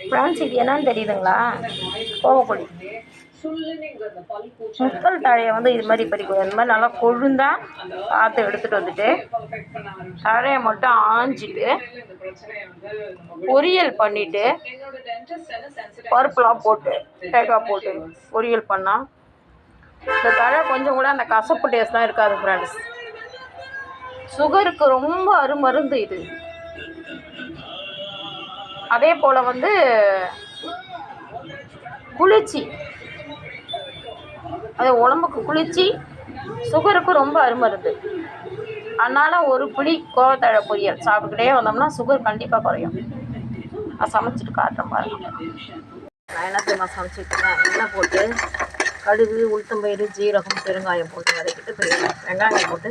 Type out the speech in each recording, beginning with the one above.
Friends இது என்னன்னு தெரியுதுங்களா? கோவக்கொடி முத்தல் தழையை வந்து இது மாதிரி பறிக்கும் இந்த மாதிரி நல்லா கொழுந்தா பார்த்து எடுத்துகிட்டு வந்துட்டு தழையை மட்டும் ஆஞ்சிட்டு பொரியல் பண்ணிவிட்டு பருப்புலாம் போட்டு தேங்காய் போட்டு பொரியல் பண்ணால் இந்த தழை கொஞ்சம் கூட அந்த கசப்பு டேஸ்ட்லாம் இருக்காது ஃப்ரெண்ட்ஸ் சுகருக்கு ரொம்ப அருமருந்து இது. அதே போல் வந்து குளிர்ச்சி. அது உடம்புக்கு குளிர்ச்சி சுகருக்கு ரொம்ப அருமருந்து அதனால் ஒரு புளி கோவத்தழை பொரியல் சாப்பிட்டுக்கிட்டே வந்தோம்னா சுகர் கண்டிப்பாக குறையும். நான் சமைச்சிட்டு காட்டுறேன் பாருங்க. நான் என்ன தெரியுமா சமைச்சிட்ருக்கேன் எண்ணெய் போட்டு கடுகு உளுத்தம்பயிறு ஜீரகம் பெருங்காயம் போட்டு வதக்கிட்டு பெரிய வெங்காயம் போட்டு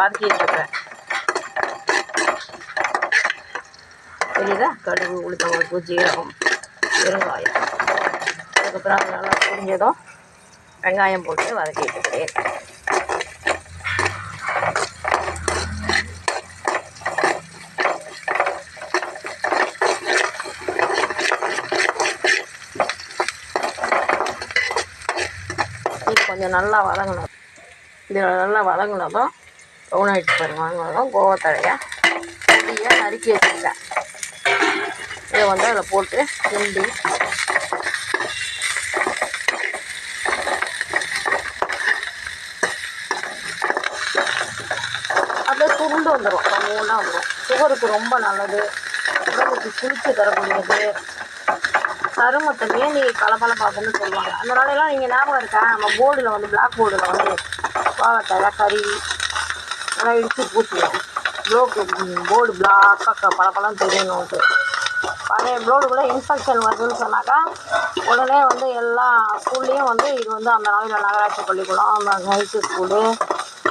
வதக்கிட்டு இருக்கிறேன் தெரியுதா கடுகு உளுத்தம்பருப்பு ஜீரகம் பெருங்காயம். அதுக்கப்புறம் அது நல்லா புரிஞ்சதும் வெங்காயம் போட்டு வதக்கிட்டு இது கொஞ்சம் நல்லா வதங்கணும். இதில் நல்லா வதங்கினதும் ப்ரௌன் ஆகிட்டு பாருங்க வதங்கினதும் நறுக்கி வச்சுருக்கேன் இதை வந்து அதில் போட்டு கிண்டி. அப்படியே சுருண்டு வந்துடும் மூணாக வந்துடும் சுகருக்கு ரொம்ப நல்லது. உடம்புக்கு குளிச்சு தரக்கூடியது. சருமத்தை நீ கலப்பலப்பாக்குன்னு சொல்லுவாங்க. அந்த நாளையெல்லாம் நீங்கள் ஞாபகம் இருக்கா? நம்ம போர்டில் வந்து பிளாக் போர்டில் வந்து கோவத்தழை கறி அதெல்லாம் இடித்து பூசுவோம் ப்ளோக்கு போர்டு பிளாக்காக பளபளன்னு தெரியணுன்ட்டு பழைய போர்டுக்குள்ளே இன்ஃபெக்ஷன் வருதுன்னு சொன்னாக்கா உடனே வந்து எல்லா ஸ்கூல்லேயும் வந்து இது வந்து அந்த நாளில் நகராட்சி பள்ளிக்கூடம் high school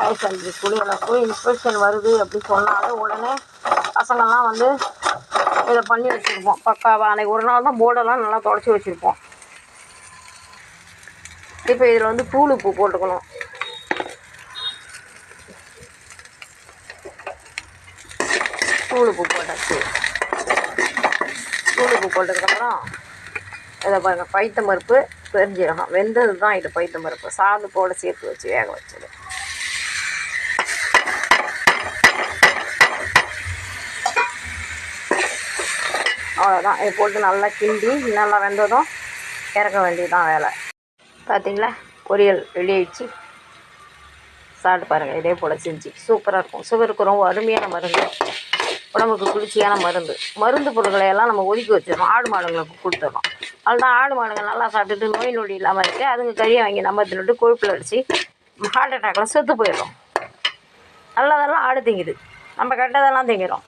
higher secondary school எல்லா ஸ்கூலும் இன்ஸ்பெக்ஷன் வருது அப்படின்னு சொன்னாலே உடனே பசங்கள்லாம் வந்து இதை பண்ணி வச்சுருப்போம். பக்காவாக அன்றைக்கி ஒரு நாள் தான் போர்டெல்லாம் நல்லா தொடச்சி வச்சுருப்போம். இப்போ இதில் வந்து தூள் உப்பு போட்டுக்கணும். தூள் உப்பு போட்டாச்சு. தூள் போட்டதுக்கப்புறம் இதை பாருங்கள் பைத்தம் பருப்பு பெருஞ்சீரகம் வெந்தது தான் இது பைத்தம் பருப்பு. போட சேர்த்து வச்சு வேக வச்சது. அவ்வளோதான் இது போட்டு நல்லா கிண்டி நல்லா வெந்ததும் இறக்க வேண்டியதுதான் வேலை. பார்த்தீங்களா பொரியல் ரெடி ஆயிடுச்சு. சாப்பிட்டு பாருங்கள் இதே போல் செஞ்சு. சூப்பராக இருக்கும். சுகருக்கு ரொம்ப அருமையான மருந்து. உடம்புக்கு குளிர்ச்சியான மருந்து. மருந்து பொருட்களை எல்லாம் நம்ம ஒதுக்கி வச்சிடணும். ஆடு மாடுங்களுக்கு கொடுத்துடணும். அதுதான் ஆடு மாடுங்க நல்லா சாப்பிட்டுட்டு நோய் நொடி இல்லாமல் இருக்குது அதுங்க கறியை வாங்கி நம்ம தின்னுட்டு கொழுப்பில் அடித்து ஹார்ட் அட்டாக்கில் செத்து போயிடும் நல்லதெல்லாம் ஆடு திங்குது. நம்ம கெட்டதெல்லாம் திங்கிறோம்.